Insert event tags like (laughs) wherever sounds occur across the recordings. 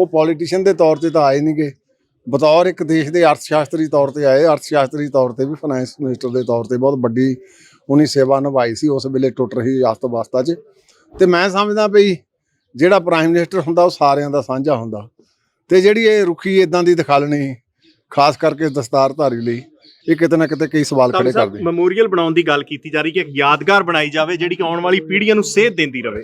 ਉਹ ਪੋਲੀਟੀਸ਼ੀਅਨ ਦੇ ਤੌਰ ਤੇ ਤਾਂ ਆਏ ਨਹੀਂਗੇ ਬਤੌਰ ਇੱਕ ਦੇਸ਼ ਦੇ ਅਰਥ ਸ਼ਾਸਤਰੀ ਤੌਰ ਤੇ ਆਏ। ਅਰਥ ਸ਼ਾਸਤਰੀ ਤੌਰ ਤੇ ਵੀ ਫਾਈਨੈਂਸ ਮਿਨਿਸਟਰ ਦੇ ਤੌਰ ਤੇ ਬਹੁਤ ਵੱਡੀ ਉਹਨੀ ਸੇਵਾ ਨਿਭਾਈ ਸੀ ਉਸ ਵੇਲੇ ਟੁੱਟ ਰਹੀ ਆਸਤ ਵਾਸਤਾ 'ਚ। ਤੇ ਮੈਂ ਸਮਝਦਾ ਵੀ ਜਿਹੜਾ ਪ੍ਰਾਈਮ ਮਿਨਿਸਟਰ ਹੁੰਦਾ ਉਹ ਸਾਰਿਆਂ ਦਾ ਸਾਂਝਾ ਹੁੰਦਾ। ਤੇ ਜਿਹੜੀ ਇਹ ਰੁੱਖੀ ਇਦਾਂ ਦੀ ਦਿਖਾਲਣੀ ਖਾਸ ਕਰਕੇ ਦਸਤਾਰਧਾਰੀ ਲਈ ਇਹ ਕਿਤੇ ਨਾ ਕਿਤੇ ਕਈ ਸਵਾਲ ਖੜੇ ਕਰਦੀ। ਮੈਮੋਰੀਅਲ ਬਣਾਉਣ ਦੀ ਗੱਲ ਕੀਤੀ ਜਾ ਰਹੀ ਕਿ ਇੱਕ ਯਾਦਗਾਰ ਬਣਾਈ ਜਾਵੇ ਜਿਹੜੀ ਕਿ ਆਉਣ ਵਾਲੀ ਪੀੜ੍ਹੀਆਂ ਨੂੰ ਸੇਧ ਦਿੰਦੀ ਰਹੇ।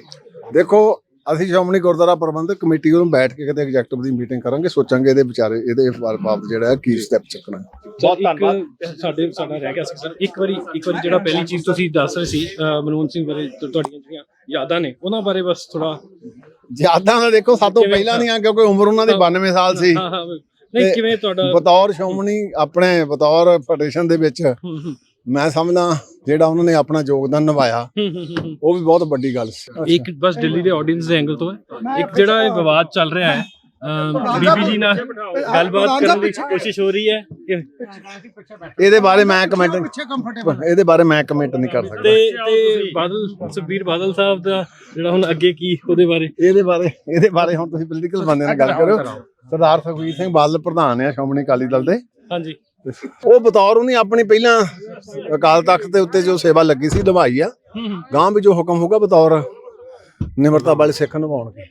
ਦੇਖੋ ਅਸੀਂ ਸ਼੍ਰੋਮਣੀ ਗੁਰਦੁਆਰਾ ਪ੍ਰਬੰਧਕ ਕਮੇਟੀ ਨੂੰ ਬੈਠ ਕੇ ਕਿਤੇ ਐਗਜ਼ੈਕਟਿਵ ਦੀ ਮੀਟਿੰਗ ਕਰਾਂਗੇ ਸੋਚਾਂਗੇ ਇਹਦੇ ਵਿਚਾਰੇ ਇਹਦੇ ਬਾਬਤ ਜਿਹੜਾ ਹੈ ਕੀ ਸਟੈਪ ਚੱਕਣਾ ਹੈ। ਬਹੁਤ ਧੰਨਵਾਦ। ਸਾਡੇ ਸਾਡਾ ਰਹਿ ਗਿਆ ਸੀ ਸਰ। ਇੱਕ ਵਾਰੀ ਇੱਕ ਵਾਰੀ ਜਿਹੜਾ ਪਹਿਲੀ ਚੀਜ਼ ਤੁਸੀਂ ਦੱਸ ਰਹੇ ਸੀ ਮਨਮੋਹਨ ਸਿੰਘ ਬਾਰੇ ਤੁਹਾਡੀਆਂ ਜਿਹੜੀਆਂ ਯਾਦਾਂ ਨੇ ਉਹਨਾਂ ਬਾਰੇ ਬਸ ਥੋੜਾ ਯਾਦਾਂ ਦਾ ਦੇਖੋ ਸਭ ਤੋਂ ਕਿਵੇਂ ਪਹਿਲਾਂ ਦੀਆਂ ਕਿਉਂਕਿ ਉਮਰ ਉਹਨਾਂ ਦੀ 92 ਸਾਲ ਸੀ। ਹਾਂ ਹਾਂ ਨਹੀਂ ਕਿਵੇਂ ਤੁਹਾਡਾ ਬਤੌਰ ਸ਼੍ਰੋਮਣੀ ਆਪਣੇ ਬਤੌਰ ਫੈਡਰੇਸ਼ਨ ਦੇ ਵਿੱਚ ਮੈਂ ਸਮਝਦਾ ਜਿਹੜਾ ਉਹਨਾਂ ਨੇ ਆਪਣਾ ਯੋਗਦਾਨ ਨਿਭਾਇਆ। (laughs) ਉਹ ਵੀ ਬਹੁਤ ਵੱਡੀ ਗੱਲ ਸੀ। ਇੱਕ ਬਸ ਦਿੱਲੀ ਦੇ ਆਡੀਅנס ਦੇ ਐਂਗਲ ਤੋਂ ਹੈ। ਇੱਕ ਜਿਹੜਾ ਇਹ ਵਿਵਾਦ ਚੱਲ ਰਿਹਾ ਹੈ ਬੀਬੀ ਜੀ ਨਾਲ ਗੱਲਬਾਤ ਕਰਨ ਦੀ ਕੋਸ਼ਿਸ਼ ਹੋ ਰਹੀ ਹੈ ਕਿ- ਇਹਦੇ ਬਾਰੇ ਮੈਂ ਕਮੈਂਟ ਇਹਦੇ ਬਾਰੇ ਮੈਂ ਕਮੈਂਟ ਨਹੀਂ ਕਰ ਸਕਦਾ। ਤੇ ਤੇ ਬਾਦਲ ਸੁਖਬੀਰ ਬਾਦਲ ਸਾਹਿਬ ਦਾ ਜਿਹੜਾ ਹੁਣ ਅੱਗੇ ਕੀ ਉਹਦੇ ਬਾਰੇ? ਇਹਦੇ ਬਾਰੇ ਇਹਦੇ ਬਾਰੇ ਹੁਣ ਤੁਸੀਂ ਪੋਲੀਟੀਕਲ ਬੰਦੇ ਨਾਲ ਗੱਲ ਕਰੋ ਸਰਦਾਰ ਸੁਖਬੀਰ ਸਿੰਘ ਬਾਦਲ ਪ੍ਰਧਾਨ ਆ ਸ਼੍ਰੋਮਣੀ ਅਕਾਲੀ ਦਲ ਦੇ। ਹਾਂਜੀ। ਉਹ ਬਤੌਰ ਉਹਨੇ ਆਪਣੀ ਪਹਿਲਾਂ ਅਕਾਲ ਤਖਤ ਦੇ ਉੱਤੇ ਜੋ ਸੇਵਾ ਲੱਗੀ ਸੀ ਨਿਭਾਈ ਆ। ਗਾਂ ਵੀ ਜੋ ਹੁਕਮ ਹੋਊਗਾ ਬਤੌਰ ਨਿਮਰਤਾ ਵਾਲੇ ਸਿੱਖ ਨਿਭਾਉਣਗੇ